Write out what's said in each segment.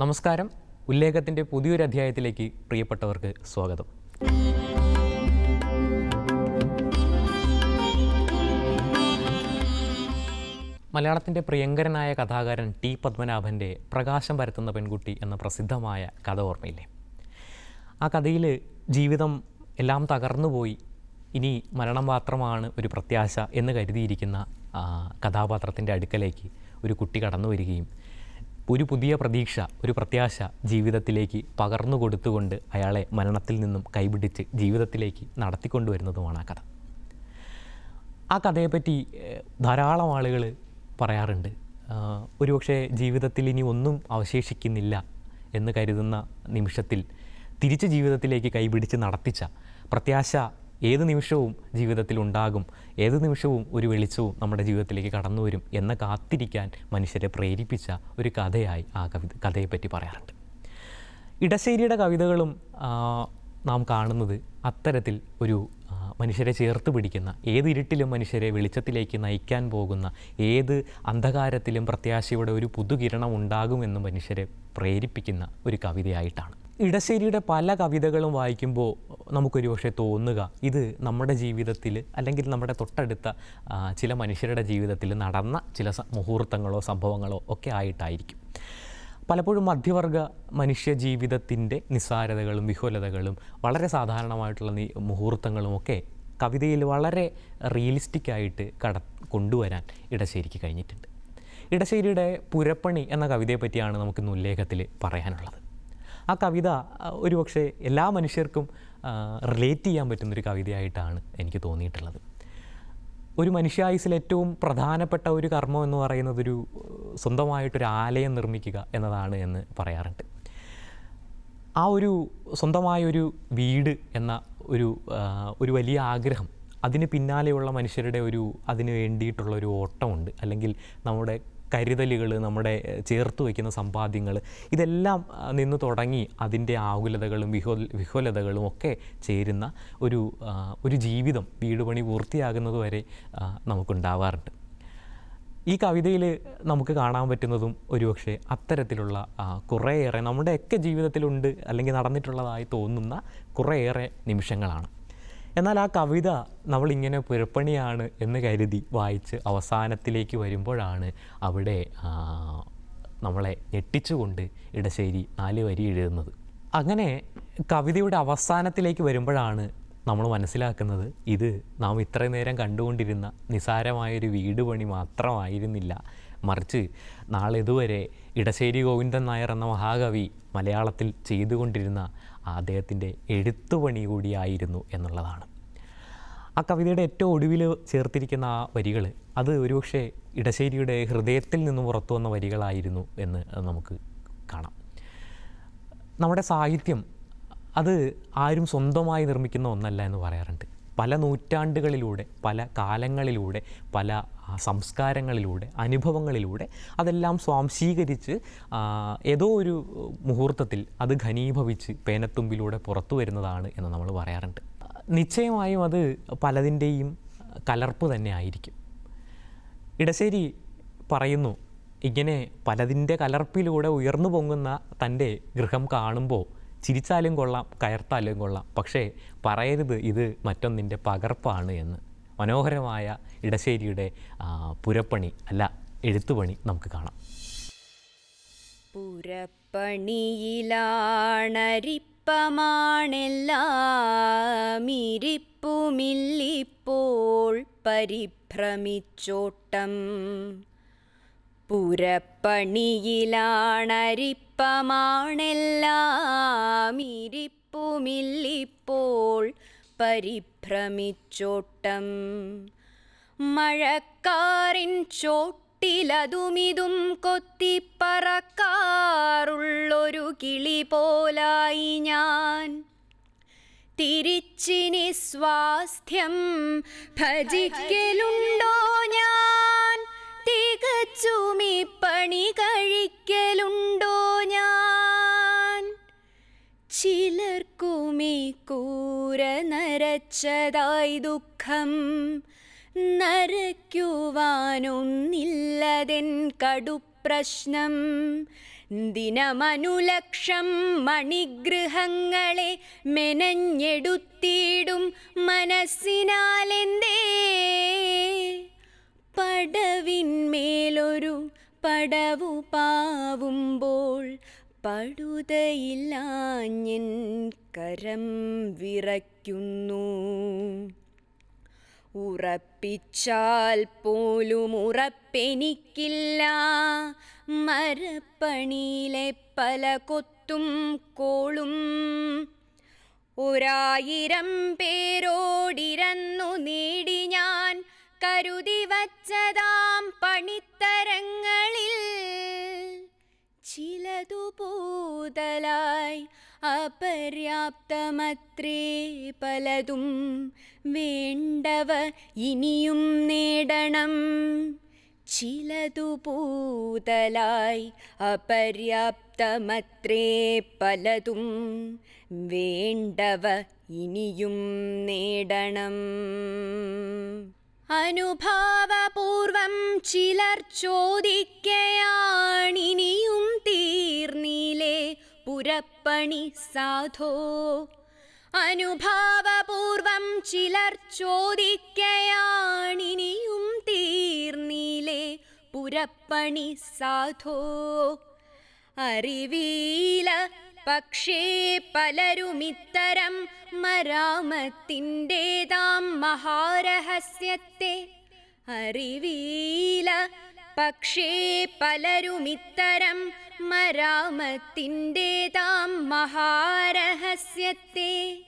നമസ്കാരം. ഉല്ലേഖത്തിന്റെ പുതിയൊരു അധ്യായത്തിലേക്ക് പ്രിയപ്പെട്ടവർക്ക് സ്വാഗതം. മലയാളത്തിന്റെ പ്രിയങ്കരനായ കഥാകാരൻ ടി പത്മനാഭന്റെ പ്രകാശം പരത്തുന്ന പെൺകുട്ടി എന്ന പ്രസിദ്ധമായ കഥ ഓർമ്മയില്ലേ? ആ കഥയിൽ ജീവിതം എല്ലാം തകർന്നുപോയി. ഇനി മരണം മാത്രമാണ് ഒരു പ്രത്യാശ എന്ന് കരുതിയിരിക്കുന്ന കഥാപാത്രത്തിന്റെ അടുക്കലേക്ക് ഒരു കുട്ടി കടന്നു വരികയും ഒരു പുതിയ പ്രതീക്ഷ ഒരു പ്രത്യാശ ജീവിതത്തിലേക്ക് പകർന്നു കൊടുത്തുകൊണ്ട് അയാളെ മരണത്തിൽ നിന്നും കൈപിടിച്ച് ജീവിതത്തിലേക്ക് നടത്തിക്കൊണ്ടുവരുന്നതുമാണ് ആ കഥ. ആ കഥയെപ്പറ്റി ധാരാളം ആളുകൾ പറയാറുണ്ട്. ഒരുപക്ഷെ ജീവിതത്തിൽ ഇനി ഒന്നും അവശേഷിക്കുന്നില്ല എന്ന് കരുതുന്ന നിമിഷത്തിൽ തിരിച്ച് ജീവിതത്തിലേക്ക് കൈപിടിച്ച് നടത്തിച്ച പ്രത്യാശ ഏത് നിമിഷവും ജീവിതത്തിൽ ഉണ്ടാകും ഏത് നിമിഷവും ഒരു വെളിച്ചവും നമ്മുടെ ജീവിതത്തിലേക്ക് കടന്നു വരും എന്ന കാത്തിരിക്കാൻ മനുഷ്യരെ പ്രേരിപ്പിച്ച ഒരു കഥയായി ആ കവിത കഥയെപ്പറ്റി പറയാറുണ്ട്. ഇടശ്ശേരിയുടെ കവിതകളും നാം കാണുന്നത് അത്തരത്തിൽ ഒരു മനുഷ്യരെ ചേർത്ത് പിടിക്കുന്ന ഏത് ഇരുട്ടിലും മനുഷ്യരെ വെളിച്ചത്തിലേക്ക് നയിക്കാൻ പോകുന്ന ഏത് അന്ധകാരത്തിലും പ്രത്യാശയുടെ ഒരു പുതുകിരണം ഉണ്ടാകുമെന്ന് മനുഷ്യരെ പ്രേരിപ്പിക്കുന്ന ഒരു കവിതയായിട്ടാണ് ഇടശ്ശേരിയുടെ പല കവിതകളും വായിക്കുമ്പോൾ നമുക്കൊരു പക്ഷേ തോന്നുക ഇത് നമ്മുടെ ജീവിതത്തിൽ അല്ലെങ്കിൽ നമ്മുടെ തൊട്ടടുത്ത ചില മനുഷ്യരുടെ ജീവിതത്തിൽ നടന്ന ചില മുഹൂർത്തങ്ങളോ സംഭവങ്ങളോ ഒക്കെ ആയിട്ടായിരിക്കും. പലപ്പോഴും മധ്യവർഗ മനുഷ്യ ജീവിതത്തിന്റെ നിസ്സാരതകളും വിഹുലതകളും വളരെ സാധാരണമായിട്ടുള്ള നി- മുഹൂർത്തങ്ങളും ഒക്കെ കവിതയിൽ വളരെ റിയലിസ്റ്റിക്കായിട്ട് കട കൊണ്ടുവരാൻ ഇടശ്ശേരിക്ക് കഴിഞ്ഞിട്ടുണ്ട്. ഇടശ്ശേരിയുടെ പുരപ്പണി എന്ന കവിതയെ പറ്റിയാണ് നമുക്കിന്ന് ഉല്ലേഖത്തിൽ പറയാനുള്ളത്. ആ കവിത ഒരുപക്ഷെ എല്ലാ മനുഷ്യർക്കും റിലേറ്റ് ചെയ്യാൻ പറ്റുന്നൊരു കവിതയായിട്ടാണ് എനിക്ക് തോന്നിയിട്ടുള്ളത്. ഒരു മനുഷ്യായുസിൽ ഏറ്റവും പ്രധാനപ്പെട്ട ഒരു കർമ്മം എന്ന് പറയുന്നത് ഒരു സ്വന്തമായിട്ടൊരു ആലയം നിർമ്മിക്കുക എന്നതാണ് എന്ന് പറയാറുണ്ട്. ആ ഒരു സ്വന്തമായൊരു വീട് എന്ന ഒരു ഒരു വലിയ ആഗ്രഹം അതിന് പിന്നാലെയുള്ള മനുഷ്യരുടെ ഒരു അതിന് വേണ്ടിയിട്ടുള്ള ഒരു ഓട്ടമുണ്ട്. അല്ലെങ്കിൽ നമ്മുടെ കരുതലുകൾ നമ്മുടെ ചേർത്ത് വയ്ക്കുന്ന സമ്പാദ്യങ്ങൾ ഇതെല്ലാം നിന്ന് തുടങ്ങി അതിന്റെ ആകുലതകളും വിഹോ വിഹുലതകളും ഒക്കെ ചേരുന്ന ഒരു ഒരു ജീവിതം വീട് പണി പൂർത്തിയാകുന്നത് വരെ നമുക്കുണ്ടാവാറുണ്ട്. ഈ കവിതയിൽ നമുക്ക് കാണാൻ പറ്റുന്നതും ഒരുപക്ഷെ അത്തരത്തിലുള്ള കുറേയേറെ നമ്മുടെയൊക്കെ ജീവിതത്തിലുണ്ട് അല്ലെങ്കിൽ നടന്നിട്ടുള്ളതായി തോന്നുന്ന കുറേയേറെ നിമിഷങ്ങളാണ്. എന്നാൽ ആ കവിത നമ്മളിങ്ങനെ പുരപ്പണിയാണ് എന്ന് കരുതി വായിച്ച് അവസാനത്തിലേക്ക് വരുമ്പോഴാണ് അവിടെ നമ്മളെ ഞെട്ടിച്ചുകൊണ്ട് ഇടശ്ശേരി നാല് വരി എഴുതുന്നത്. അങ്ങനെ കവിതയുടെ അവസാനത്തിലേക്ക് വരുമ്പോഴാണ് നമ്മൾ മനസ്സിലാക്കുന്നത് ഇത് നാം ഇത്രയും നേരം കണ്ടുകൊണ്ടിരുന്ന നിസാരമായൊരു വീട് പണി മാത്രമായിരുന്നില്ല. മറിച്ച് നാളിതുവരെ ഇടശ്ശേരി ഗോവിന്ദൻ നായർ എന്ന മഹാകവി മലയാളത്തിൽ ചെയ്തുകൊണ്ടിരുന്ന അദ്ദേഹത്തിന്റെ എഴുത്തുപണി കൂടിയായിരുന്നു എന്നുള്ളതാണ്. ആ കവിതയുടെ ഏറ്റവും ഒടുവിൽ ചേർത്തിരിക്കുന്ന ആ വരികൾ അത് ഒരുപക്ഷെ ഇടശ്ശേരിയുടെ ഹൃദയത്തിൽ നിന്ന് പുറത്തു വന്ന വരികളായിരുന്നു എന്ന് നമുക്ക് കാണാം. നമ്മുടെ സാഹിത്യം അത് ആരും സ്വന്തമായി നിർമ്മിക്കുന്ന ഒന്നല്ല എന്ന് പറയാറുണ്ട്. പല നൂറ്റാണ്ടുകളിലൂടെ പല കാലങ്ങളിലൂടെ പല സംസ്കാരങ്ങളിലൂടെ അനുഭവങ്ങളിലൂടെ അതെല്ലാം സ്വാംശീകരിച്ച് ഏതോ ഒരു മുഹൂർത്തത്തിൽ അത് ഘനീഭവിച്ച് പേനത്തുമ്പിലൂടെ പുറത്തു വരുന്നതാണ് എന്ന് നമ്മൾ പറയാറുണ്ട്. നിശ്ചയമായും അത് പലതിന്റെയും കലർപ്പ് തന്നെ ആയിരിക്കും. ഇടശ്ശേരി പറയുന്നു ഇങ്ങനെ പലതിന്റെ കലർപ്പിലൂടെ ഉയർന്നു പൊങ്ങുന്ന തന്റെ ഗൃഹം കാണുമ്പോൾ ചിരിച്ചാലും കൊള്ളാം കയർത്താലും കൊള്ളാം. പക്ഷേ പറയരുത് ഇത് മറ്റൊന്നിന്റെ പകർപ്പാണ് എന്ന്. മനോഹരമായ ഇടശ്ശേരിയുടെ പുരപ്പണി അല്ല എഴുത്തുപണി നമുക്ക് കാണാം. പുരപ്പണിയിലാണരിപ്പമാണെല്ലാം ഇരിപ്പുമില്ലിപ്പോൾ പരിഭ്രമിച്ചോട്ടം. പുരപ്പണിയിലാണരിപ്പമാണെല്ലാമിരിപ്പുമില്ലിപ്പോൾ പരിഭ്രമിച്ചോട്ടം. മഴക്കാറിൻ ചോട്ടിലതുമിതും കൊത്തിപ്പറക്കാറുള്ളൊരു കിളി പോലായി ഞാൻ. തിരിച്ചിനി സ്വാസ്ഥ്യം ഭജിക്കലുണ്ടോ ഞാൻ? തികച്ചുമി പണി കഴിക്കലുണ്ടോ ഞാൻ? ചിലർക്കുമി കൂര നരച്ചതായി ദുഃഖം നരയ്ക്കുവാനൊന്നില്ലതെൻ കടുപ്രശ്നം. ദിനമനുലക്ഷം മണിഗൃഹങ്ങളെ മെനഞ്ഞെടുത്തിടും മനസ്സിനാലെന്തേ? പടവിന്മേലൊരു പടവു പാവുമ്പോൾ പടുതയില്ലാഞ്ഞൻ കരം വിറയ്ക്കുന്നു. ഉറപ്പിച്ചാൽ പോലും ഉറപ്പെനിക്കില്ല. മരപ്പണിയിലെ പല കൊത്തും കോളും. ഒരായിരം പേരോടിരന്നു നേടി ഞാൻ കരുതി വച്ചതാം പണിത്തരങ്ങളിൽ. ചിലതു പൂതലായി അപര്യാപ്തമത്രേ പലതും വേണ്ടവ ഇനിയും നേടണം. ചിലതു പൂതലായി അപര്യാപ്തമത്രേ പലതും വേണ്ടവ ഇനിയും നേടണം. അനുഭാവപൂർവം ചിലർ ചോദിക്കയാണിനിയും തീർന്നില്ലേ പുരപ്പണി സാധോ. അനുഭാവപൂർവം ചിലർ ചോദിക്കയാണിനിയും തീർന്നീലേ പുരപ്പണി സാധോ. അറിവീല പക്ഷേ പലരുമിത്തരം മരാമത്തിന്റെതാം മഹാരഹസ്യത്തെ. അറിവീല പക്ഷേ പലരുമിത്തരം മരാമത്തിന്റെതാം മഹാരഹസ്യത്തെ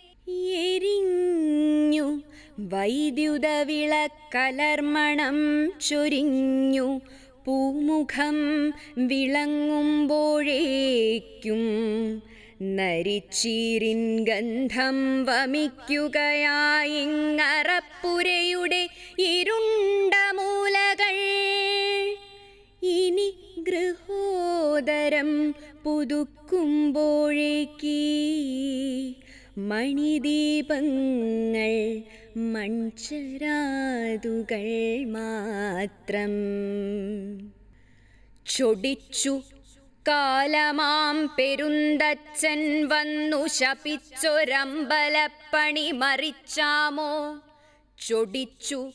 എരിഞ്ഞു. വൈദ്യുത വിളക്കലർമ്മണം ചൊരിഞ്ഞു. പൂമുഖം വിളങ്ങുമ്പോഴേക്കും നരിച്ചീരിൻ ഗന്ധം വമിക്കുകയായിങ്ങറപ്പുരയുടെ ഇരുണ്ട മൂലകൾ. ഇനി ഗൃഹോദരം പുതുക്കുമ്പോഴേക്ക് മണിദീപങ്ങൾ മൺചരാതുകൾ മാത്രം. ചൊടിച്ചു കാലമാം പെരുന്തച്ഛൻ വന്നു ശപിച്ചൊരമ്പലപ്പണി മറിച്ചാമോ? ചൊടിച്ചു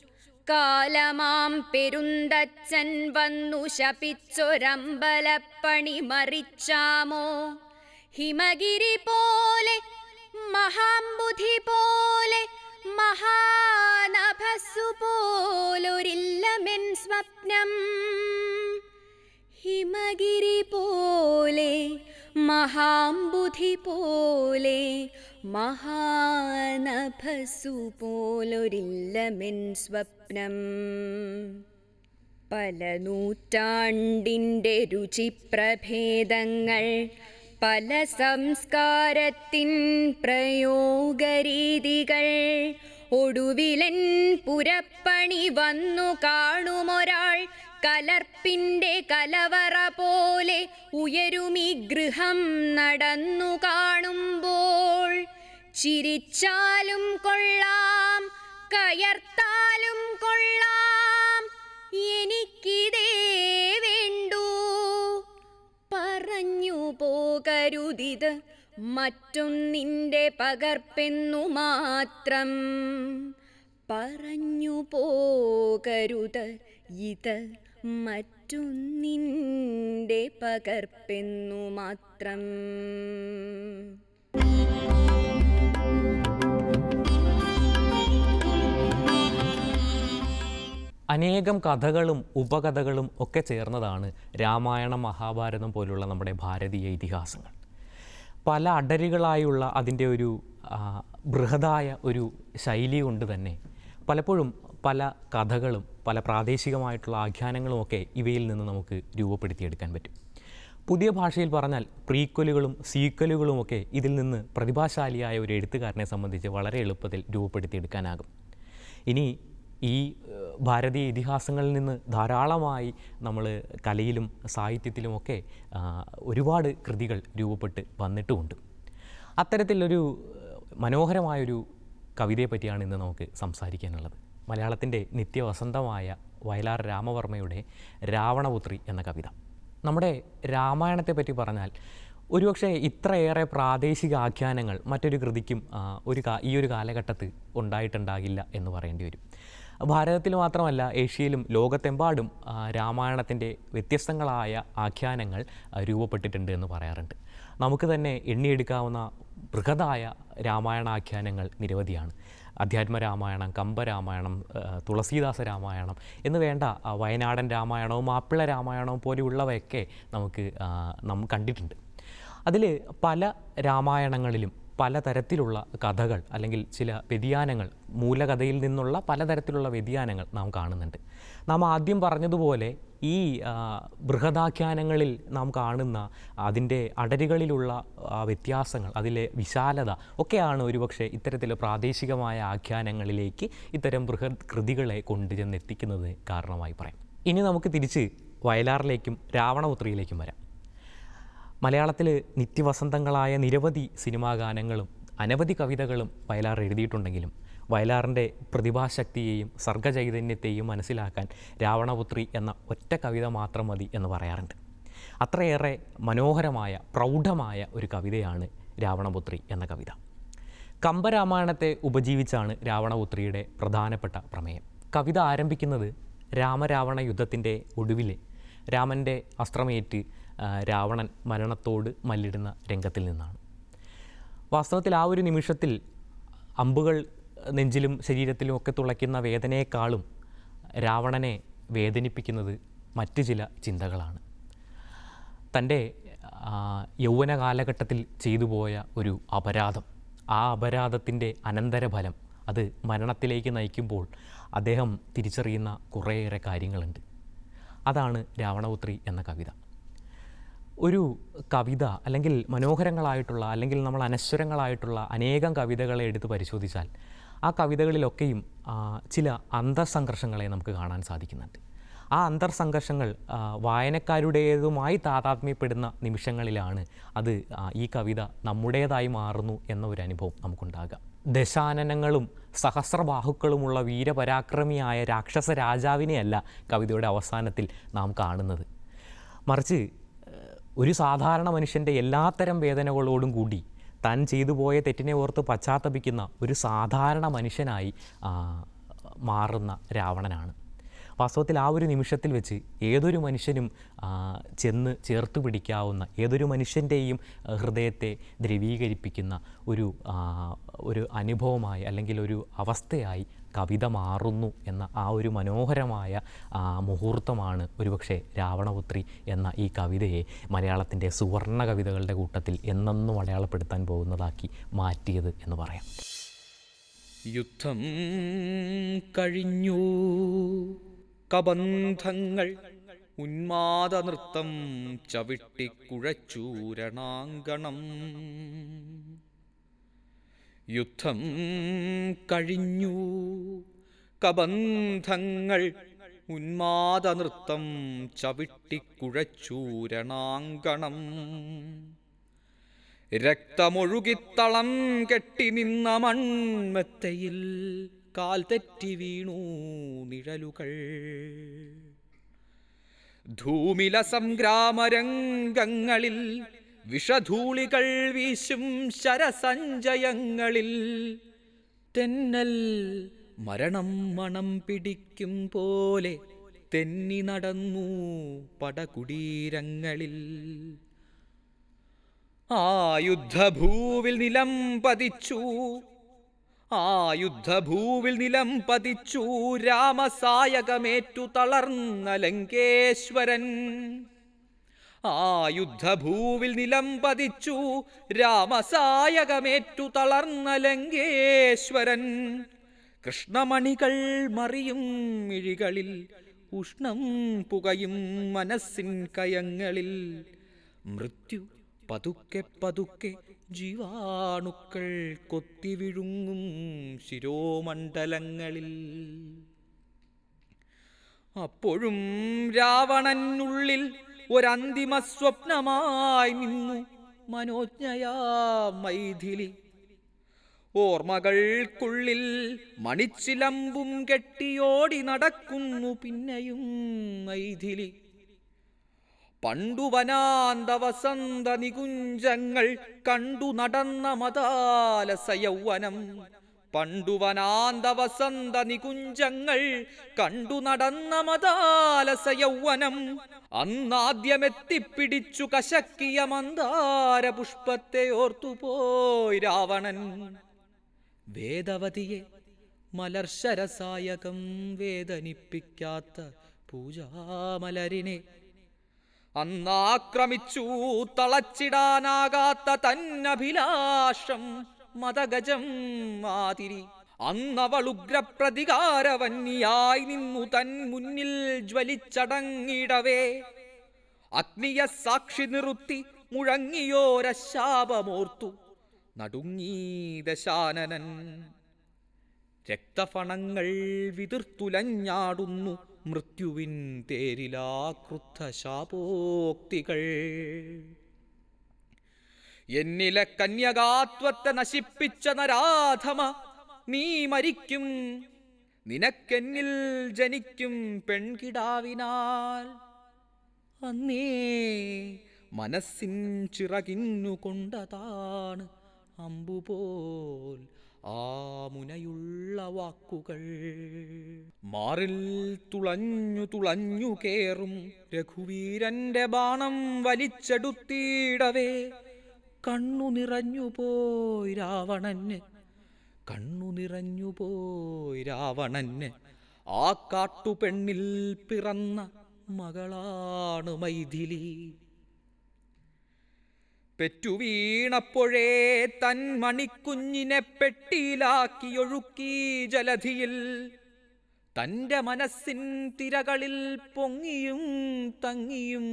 കാലമാം പെരുന്തച്ചൻ വന്നു ശപിച്ചൊരമ്പലപ്പണി മറിച്ചാമോ? ഹിമഗിരി പോലെ മഹാംബുധി പോലെ മഹാനഭസ്സു പോലൊരില്ലമെൻ സ്വപ്നം. ഹിമഗിരി പോലെ മഹാംബുധി പോലെ മഹാനഭസ്സു പോലൊരില്ലമെൻ സ്വപ്നം. പല നൂറ്റാണ്ടിന്റെ രുചിപ്രഭേദങ്ങൾ പല സംസ്കാരത്തിൻ പ്രയോഗരീതികൾ ഒടുവിലൻ പുരപ്പണി വന്നു കാണുമൊരാൾ കലർപ്പിന്റെ കലവറ പോലെ ഉയരുമി ഗൃഹം നടന്നു കാണുമ്പോൾ. ചിരിച്ചാലും കൊള്ളാം കയർത്താലും കൊള്ളാം എനിക്കിതേ വേണ്ടൂ. പറഞ്ഞു പോകരുതിത് മറ്റൊന്നിന്റെ പകർപ്പെന്നു മാത്രം. പറഞ്ഞു പോകരുത് ഇത് മറ്റൊന്നിന്റെ പകർപ്പെന്നു മാത്രം. അനേകം കഥകളും ഉപകഥകളും ഒക്കെ ചേർന്നതാണ് രാമായണം മഹാഭാരതം പോലുള്ള നമ്മുടെ ഭാരതീയ ഇതിഹാസങ്ങൾ. പല അടരികളായുള്ള അതിന്റെ ഒരു ബൃഹതായ ഒരു ശൈലി കൊണ്ട് തന്നെ പലപ്പോഴും പല കഥകളും പല പ്രാദേശികമായിട്ടുള്ള ആഖ്യാനങ്ങളുമൊക്കെ ഇവയിൽ നിന്ന് നമുക്ക് രൂപപ്പെടുത്തിയെടുക്കാൻ പറ്റും. പുതിയ ഭാഷയിൽ പറഞ്ഞാൽ പ്രീക്വലുകളും സീക്വലുകളുമൊക്കെ ഇതിൽ നിന്ന് പ്രതിഭാശാലിയായ ഒരു എഴുത്തുകാരനെ സംബന്ധിച്ച് വളരെ എളുപ്പത്തിൽ രൂപപ്പെടുത്തിയെടുക്കാനാകും. ഇനി ഈ ഭാരതീയ ഇതിഹാസങ്ങളിൽ നിന്ന് ധാരാളമായി നമ്മൾ കലയിലും സാഹിത്യത്തിലുമൊക്കെ ഒരുപാട് കൃതികൾ രൂപപ്പെട്ട് വന്നിട്ടുമുണ്ട്. അത്തരത്തിലൊരു മനോഹരമായൊരു കവിതയെ പറ്റിയാണ് ഇന്ന് നമുക്ക് സംസാരിക്കാനുള്ളത്. മലയാളത്തിന്റെ നിത്യവസന്തമായ വയലാർ രാമവർമ്മയുടെ രാവണപുത്രി എന്ന കവിത. നമ്മുടെ രാമായണത്തെ പറ്റി പറഞ്ഞാൽ ഒരുപക്ഷെ ഇത്രയേറെ പ്രാദേശിക ആഖ്യാനങ്ങൾ മറ്റൊരു കൃതിക്കും ഒരു ഈ ഒരു കാലഘട്ടത്ത് ഉണ്ടായിട്ടുണ്ടാകില്ല എന്ന് പറയേണ്ടി വരും. ഭാരതത്തിൽ മാത്രമല്ല ഏഷ്യയിലും ലോകത്തെമ്പാടും രാമായണത്തിന്റെ വ്യത്യസ്തങ്ങളായ ആഖ്യാനങ്ങൾ രൂപപ്പെട്ടിട്ടുണ്ട് എന്ന് പറയാറുണ്ട്. നമുക്ക് തന്നെ എണ്ണിയെടുക്കാവുന്ന ബൃഹതായ രാമായണാഖ്യാനങ്ങൾ നിരവധിയാണ്. അധ്യാത്മ രാമായണം കമ്പരാമായണം തുളസീദാസ രാമായണം എന്ന് വേണ്ട വയനാടൻ രാമായണവും മാപ്പിള രാമായണവും പോലെയുള്ളവയൊക്കെ നമുക്ക് നമ്മൾ കണ്ടിട്ടുണ്ട്. അതിൽ പല രാമായണങ്ങളിലും പലതരത്തിലുള്ള കഥകൾ അല്ലെങ്കിൽ ചില വ്യതിയാനങ്ങൾ മൂലകഥയിൽ നിന്നുള്ള പലതരത്തിലുള്ള വ്യതിയാനങ്ങൾ നാം കാണുന്നുണ്ട്. നാം ആദ്യം പറഞ്ഞതുപോലെ ഈ ബൃഹദാഖ്യാനങ്ങളിൽ നാം കാണുന്ന അതിന്റെ അടരുകളിലുള്ള വ്യത്യാസങ്ങൾ അതിലെ വിശാലത ഒക്കെയാണ് ഒരുപക്ഷെ ഇത്തരത്തിൽ പ്രാദേശികമായ ആഖ്യാനങ്ങളിലേക്ക് ഇത്തരം ബൃഹത് കൃതികളെ കൊണ്ടുചെന്നെത്തിക്കുന്നത് കാരണമായി പറയാം. ഇനി നമുക്ക് തിരിച്ച് വയലാറിലേക്കും രാവണപുത്രിയിലേക്കും വരാം. മലയാളത്തിൽ നിത്യവസന്തങ്ങളായ നിരവധി സിനിമാ ഗാനങ്ങളും അനവധി കവിതകളും വയലാർ എഴുതിയിട്ടുണ്ടെങ്കിലും വയലാറിന്റെ പ്രതിഭാശക്തിയെയും സർഗചൈതന്യത്തെയും മനസ്സിലാക്കാൻ രാവണപുത്രി എന്ന ഒറ്റ കവിത മാത്രം മതി എന്ന് പറയാറുണ്ട്. അത്രയേറെ മനോഹരമായ പ്രൗഢമായ ഒരു കവിതയാണ് രാവണപുത്രി എന്ന കവിത. കമ്പരാമായണത്തെ ഉപജീവിച്ചാണ് രാവണപുത്രിയുടെ പ്രധാനപ്പെട്ട പ്രമേയം. കവിത ആരംഭിക്കുന്നത് രാമരാവണ യുദ്ധത്തിന്റെ ഒടുവിൽ രാമന്റെ അസ്ത്രമേറ്റ് രാവണൻ മരണത്തോട് മല്ലിടുന്ന രംഗത്തിൽ നിന്നാണ്. വാസ്തവത്തിൽ ആ ഒരു നിമിഷത്തിൽ അമ്പുകൾ നെഞ്ചിലും ശരീരത്തിലും ഒക്കെ തുളയ്ക്കുന്ന വേദനയെക്കാളും രാവണനെ വേദനിപ്പിക്കുന്നത് മറ്റ് ചില ചിന്തകളാണ്. തന്റെ യൗവന കാലഘട്ടത്തിൽ ചെയ്തു പോയ ഒരു അപരാധം. ആ അപരാധത്തിന്റെ അനന്തരഫലം അത് മരണത്തിലേക്ക് നയിക്കുമ്പോൾ അദ്ദേഹം തിരിച്ചറിയുന്ന കുറേയേറെ കാര്യങ്ങളുണ്ട്. അതാണ് രാവണപുത്രി എന്ന കവിത. ഒരു കവിത അല്ലെങ്കിൽ മനോഹരങ്ങളായിട്ടുള്ള അല്ലെങ്കിൽ നമ്മൾ അനശ്വരങ്ങളായിട്ടുള്ള അനേകം കവിതകളെ എടുത്ത് പരിശോധിച്ചാൽ ആ കവിതകളിലൊക്കെയും ചില അന്തർസംഘർഷങ്ങളെ നമുക്ക് കാണാൻ സാധിക്കുന്നുണ്ട്. ആ അന്തർസംഘർഷങ്ങൾ വായനക്കാരുടേതുമായി താതാത്മ്യപ്പെടുന്ന നിമിഷങ്ങളിലാണ് അത് ഈ കവിത നമ്മുടേതായി മാറുന്നു എന്ന ഒരു അനുഭവം നമുക്കുണ്ടാകാം. ദശാനനങ്ങളും സഹസ്രബാഹുക്കളുമുള്ള വീരപരാക്രമിയായ രാക്ഷസ രാജാവിനെയല്ല കവിതയുടെ അവസാനത്തിൽ നാം കാണുന്നത്. മറിച്ച് ഒരു സാധാരണ മനുഷ്യന്റെ എല്ലാത്തരം വേദനകളോടും കൂടി താൻ ചെയ്തു പോയ തെറ്റിനെ ഓർത്ത് പശ്ചാത്തപിക്കുന്ന ഒരു സാധാരണ മനുഷ്യനായി മാറുന്ന രാവണനാണ്. വാസ്തവത്തിൽ ആ ഒരു നിമിഷത്തിൽ വെച്ച് ഏതൊരു മനുഷ്യനും ചെന്ന് ചേർത്ത് പിടിക്കാവുന്ന ഏതൊരു മനുഷ്യന്റെയും ഹൃദയത്തെ ദ്രവീകരിപ്പിക്കുന്ന ഒരു ഒരു അനുഭവമായി അല്ലെങ്കിൽ ഒരു അവസ്ഥയായി കവിത മാറുന്നു എന്ന ആ ഒരു മനോഹരമായ മുഹൂർത്തമാണ് ഒരുപക്ഷെ രാവണപുത്രി എന്ന ഈ കവിതയെ മലയാളത്തിന്റെ സുവർണ കവിതകളുടെ കൂട്ടത്തിൽ എന്നെന്നും അടയാളപ്പെടുത്താൻ പോകുന്നതാക്കി മാറ്റിയത് എന്ന് പറയാം. യുദ്ധം കഴിഞ്ഞു. കബന്ധങ്ങൾ ഉന്മാദ നൃത്തം ചവിട്ടിക്കുഴച്ചൂരണാങ്കണം യുദ്ധം കഴിഞ്ഞു. കബന്ധങ്ങൾ ഉന്മാദനൃത്തം ചവിട്ടിക്കുഴച്ചൂരണാങ്കണം രക്തമൊഴുകിത്തളം കെട്ടി നിന്ന മൺമെത്തയിൽ കാൽ തെറ്റി വീണു നിഴലുകൾ. ധൂമില സംഗ്രാമരംഗങ്ങളിൽ വിഷധൂളികൾ വീശും ശരസഞ്ചയങ്ങളിൽ. തെന്നൽ മരണം മണം പിടിക്കും പോലെ തെന്നി നടന്നു പടകുടീരങ്ങളിൽ. ആ യുദ്ധഭൂവിൽ നിലം പതിച്ചു ആ യുദ്ധഭൂവിൽ നിലം പതിച്ചു രാമസായകമേറ്റു തളർന്ന ലങ്കേശ്വരൻ. ആ യുദ്ധഭൂവിൽ നിലം പതിച്ചു രാമസായകമേറ്റു തളർന്ന ലങ്കേശ്വരൻ. കൃഷ്ണമണികൾ മറിയും മിഴികളിൽ ഉഷ്ണം പുകയും മനസ്സിൻ കയങ്ങളിൽ. മൃത്യു പതുക്കെ പതുക്കെ ജീവാണുക്കൾ കൊത്തിവിഴുങ്ങും ശിരോമണ്ഡലങ്ങളിൽ. അപ്പോഴും രാവണനുള്ളിൽ ഒരന്തിമ സ്വപ്നമായി നിന്നു മനോജ്ഞയാ മൈഥിലി. ഓർമ്മകൾക്കുള്ളിൽ മണിച്ചിലമ്പും കെട്ടിയോടി നടക്കുന്നു പിന്നെയും മൈഥിലി. പണ്ടുവനാന്ത വസന്ത നികുഞ്ചങ്ങൾ കണ്ടു നടന്ന മതാലസ യൗവനം പണ്ടു വനാന്ത വസന്ത നികുഞ്ചങ്ങൾ കണ്ടു നടന്ന മതാലസ യൗവനം അന്നാദ്യമെത്തിപ്പിടിച്ചു കശക്കിയ മന്ദാര പുഷ്പത്തെ ഓർത്തുപോയി രാവണൻ. വേദവതിയെ മലർശരസായകം വേദനിപ്പിക്കാത്ത പൂജാമലരിനെ അന്നാക്രമിച്ചു തളച്ചിടാനാകാത്ത തന്നഭിലാഷം മതഗജം മാതിരി. അന്നവളുഗ്രപ്രതികാരവന്യായി നിന്നു തൻ മുന്നിൽ ജ്വലിച്ചടങ്ങിടവേ. അഗ്നിയ സാക്ഷി നിറുത്തി മുഴങ്ങിയോരശാപമോർത്തു. നടുങ്ങീ ദശാനനൻ. രക്തഫണങ്ങൾ വിതിർത്തുലഞ്ഞാടുന്നു മൃത്യുവിൻ തേരിലാ ശാപോക്തികൾ എന്നിലെ കന്യകാത്വത്തെ നശിപ്പിച്ച നരാധമ നീ മരിക്കും. നിനക്കെന്നിൽ ജനിക്കും പെൺകിടാവിനാൽ. അന്നേ മനസ്സിൻ ചിറകിന്നു കൊണ്ടതാണ് അമ്പുപോൽ ആ മുനയുള്ള വാക്കുകൾ. മാറിൽ തുളഞ്ഞു തുളഞ്ഞു കേറും രഘുവീരന്റെ ബാണം വലിച്ചെടുത്തിടവേ. കണ്ണു നിറഞ്ഞു പോയി രാവണന്. കണ്ണു നിറഞ്ഞു പോയി രാവണന്. ആ കാട്ടുപെണ്ണിൽ പിറന്ന മകളാണ് മൈഥിലി. പെറ്റുവീണപ്പോഴേ തൻ മണിക്കുഞ്ഞിനെ പെട്ടിയിലാക്കിയൊഴുക്കി ജലധിയിൽ. തന്റെ മനസ്സിൻ തിരകളിൽ പൊങ്ങിയും തങ്ങിയും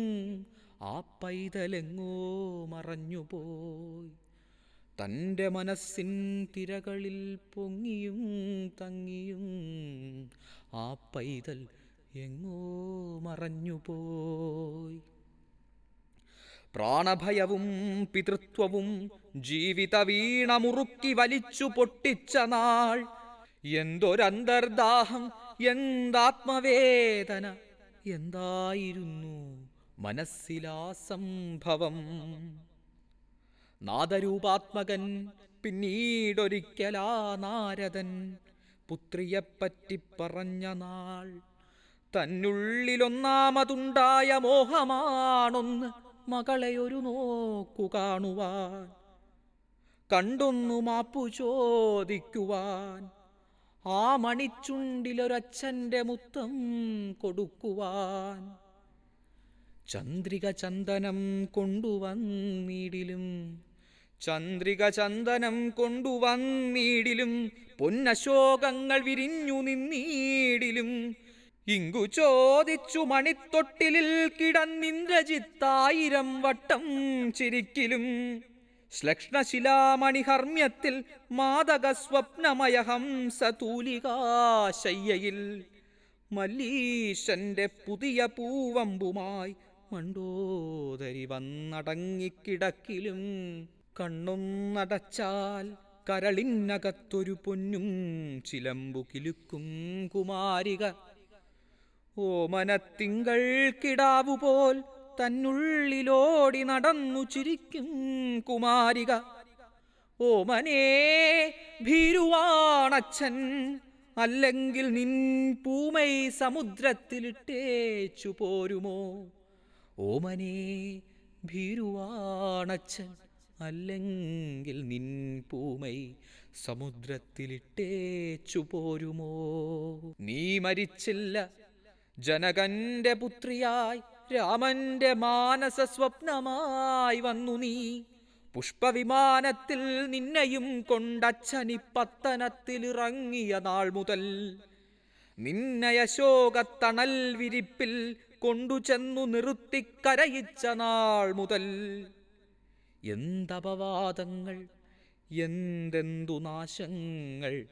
ആ പൈതലെങ്ങോ മറഞ്ഞുപോയി. തന്റെ മനസ്സിൻ തിരകളിൽ പൊങ്ങിയും തങ്ങിയും ആ പൈതൽ എങ്ങോ മറഞ്ഞുപോയി. പ്രാണഭയവും പിതൃത്വവും ജീവിത വീണ മുറുക്കി വലിച്ചു പൊട്ടിച്ച നാൾ എന്തൊരന്തർദാഹം എന്താത്മവേദന എന്തായിരുന്നു? മനസ്സിലാ സംഭവം നാദരൂപാത്മകൻ പിന്നീടൊരിക്കലാ നാരദൻ. പുത്രിയെപ്പറ്റി പറഞ്ഞ നാൾ തന്നുള്ളിലൊന്നാമതുണ്ടായ മോഹമാണൊന്ന് മകളെ ഒരു നോക്കു കാണുവാൻ. കണ്ടൊന്നു മാപ്പു ചോദിക്കുവാൻ. ആ മണിച്ചുണ്ടിലൊരച്ഛന്റെ മുത്തം കൊടുക്കുവാൻ. ചന്ദ്രിക ചന്ദനം കൊണ്ടുവന്നീടിലും. ചന്ദ്രിക ചന്ദനം കൊണ്ടുവന്നീടിലും. പൊന്നശോകങ്ങൾ വിരിഞ്ഞു നിന്നീടിലും. ഇങ്കു ചോദിച്ചു മണിത്തൊട്ടിലിൽ കിടന്നിന്ദ്രജിത്തായിരം വട്ടം ചിരിക്കിലും. ശ്ലക്ഷ്ണശിലാമണിഹർമ്മ്യത്തിൽ മാതക സ്വപ്നമയ ഹംസതൂലികാശയ്യയിൽ മല്ലീശന്റെ പുതിയ പൂവമ്പുമായി മണ്ടോദരി വന്നടങ്ങിക്കിടക്കിലും കണ്ണൊന്നടച്ചാൽ കരളിനകത്തൊരു പൊന്നും ചിലമ്പു കിലുക്കും കുമാരിക. ഓമനത്തിങ്കൾ കിടാവുപോൽ തന്നുള്ളിലോടി നടന്നു ചിരിക്കും കുമാരിക. ഓമനേ ഭീരുവാണച്ഛൻ അല്ലെങ്കിൽ നിൻ പൂമൈ സമുദ്രത്തിലിട്ടേച്ചു പോരുമോ ഓമനേ ഭീരുവാണച്ഛൻ അല്ലെങ്കിൽ നിൻ പൂമൈ സമുദ്രത്തിലിട്ടേച്ചു പോരുമോ? നീ മരിച്ചില്ല ജനകന്റെ പുത്രിയായി രാമന്റെ മാനസ സ്വപ്നമായി വന്നു നീ. പുഷ്പവിമാനത്തിൽ നിന്നെയും കൊണ്ടച്ഛനി പത്തനത്തിലിറങ്ങിയ നാൾ മുതൽ നിന്നെ അശോകത്തണൽ വിരിപ്പിൽ കൊണ്ടുചെന്നു നിർത്തിക്കരയിച്ച നാൾ മുതൽ എന്തപവാദങ്ങൾ എന്തെന്തു നാശങ്ങൾ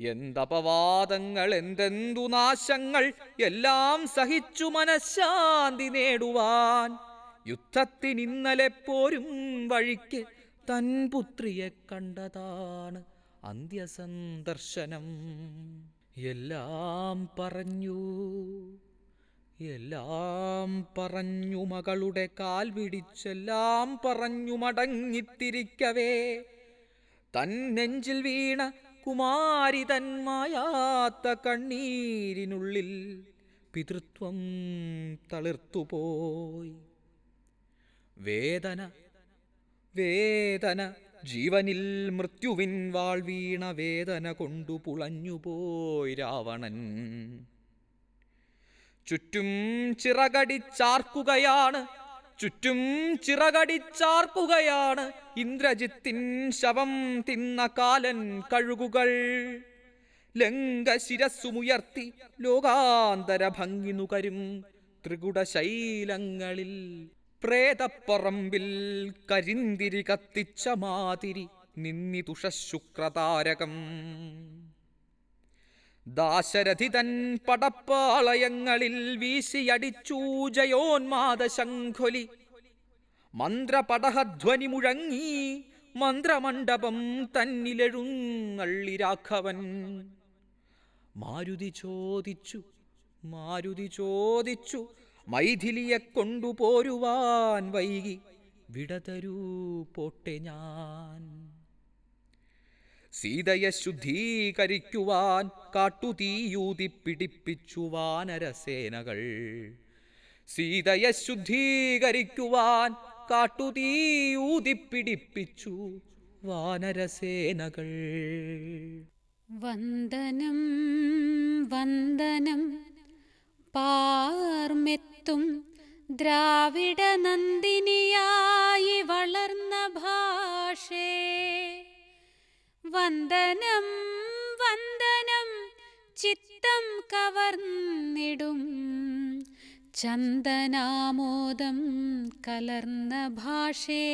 എന്തപവാദങ്ങൾ എന്തെന്തു നാശങ്ങൾ എല്ലാം സഹിച്ചു മനഃശാന്തി നേടുവാൻ യുദ്ധത്തിനിന്നലെ പോരും വഴിക്ക് തൻ പുത്രിയെ കണ്ടതാണ് അന്ത്യസന്ദർശനം. എല്ലാം പറഞ്ഞു. എല്ലാം പറഞ്ഞു മകളുടെ കാൽ പിടിച്ചെല്ലാം പറഞ്ഞു മടങ്ങിത്തിരിക്കവേ. തൻ നെഞ്ചിൽ വീണ കുമാരി തന്മായാത്ത കണ്ണീരിനുള്ളിൽ പിതൃത്വം തളിർത്തുപോയി. വേദന വേദന ജീവനിൽ മൃത്യുവിൻ വാൾ വീണ വേദന കൊണ്ടു പുളഞ്ഞുപോയി രാവണൻ. ചുറ്റും ചിറകടിച്ചാർക്കുകയാണ് ചുറ്റും ചിറകടിച്ചാർക്കുകയാണ് ഇന്ദ്രജിത്തിൻ ശവം തിന്ന കാലൻ കഴുകുകൾ. ലങ്കശിരസ്സുമുയർത്തി ലോകാന്തര ഭംഗി നുകരും ത്രികുടശൈലങ്ങളിൽ പ്രേതപ്പറമ്പിൽ കരിന്തിരി കത്തിച്ച മാതിരി നിന്നിതുഷശുക്രതാരകം ദാശരഥി തൻ പടപ്പാളയങ്ങളിൽ വീശിയടിച്ചു ജയോന്മാദ ശംഖൊലി മന്ത്രപടഹധ്വനി മുഴങ്ങി മന്ത്രമണ്ഡപം തന്നിലെഴുങ്ങള്ളിരാഘവൻ മാരുതി ചോദിച്ചു മാരുതി ചോദിച്ചു മൈഥിലിയെ കൊണ്ടുപോരുവാൻ വൈകി വിടതരൂ പോട്ടെ ഞാൻ. സീതയെ ശുദ്ധീകരിക്കുവാൻ കാട്ടുതീയൂതി പിടിപ്പിച്ചു വാനരസേനകൾ സീതയെ ശുദ്ധീകരിക്കുവാൻ കാട്ടുതീയൂതി പിടിപ്പിച്ചു വാനരസേനകൾ വന്ദനം വന്ദനം പാർമെത്തും ദ്രാവിഡ നന്ദിനിയായി വളർന്ന ഭാഷേ. വന്ദനം വന്ദനം ചിത്തം കവർന്നിടും. ചന്ദനാമോദം കലർന്ന ഭാഷേ.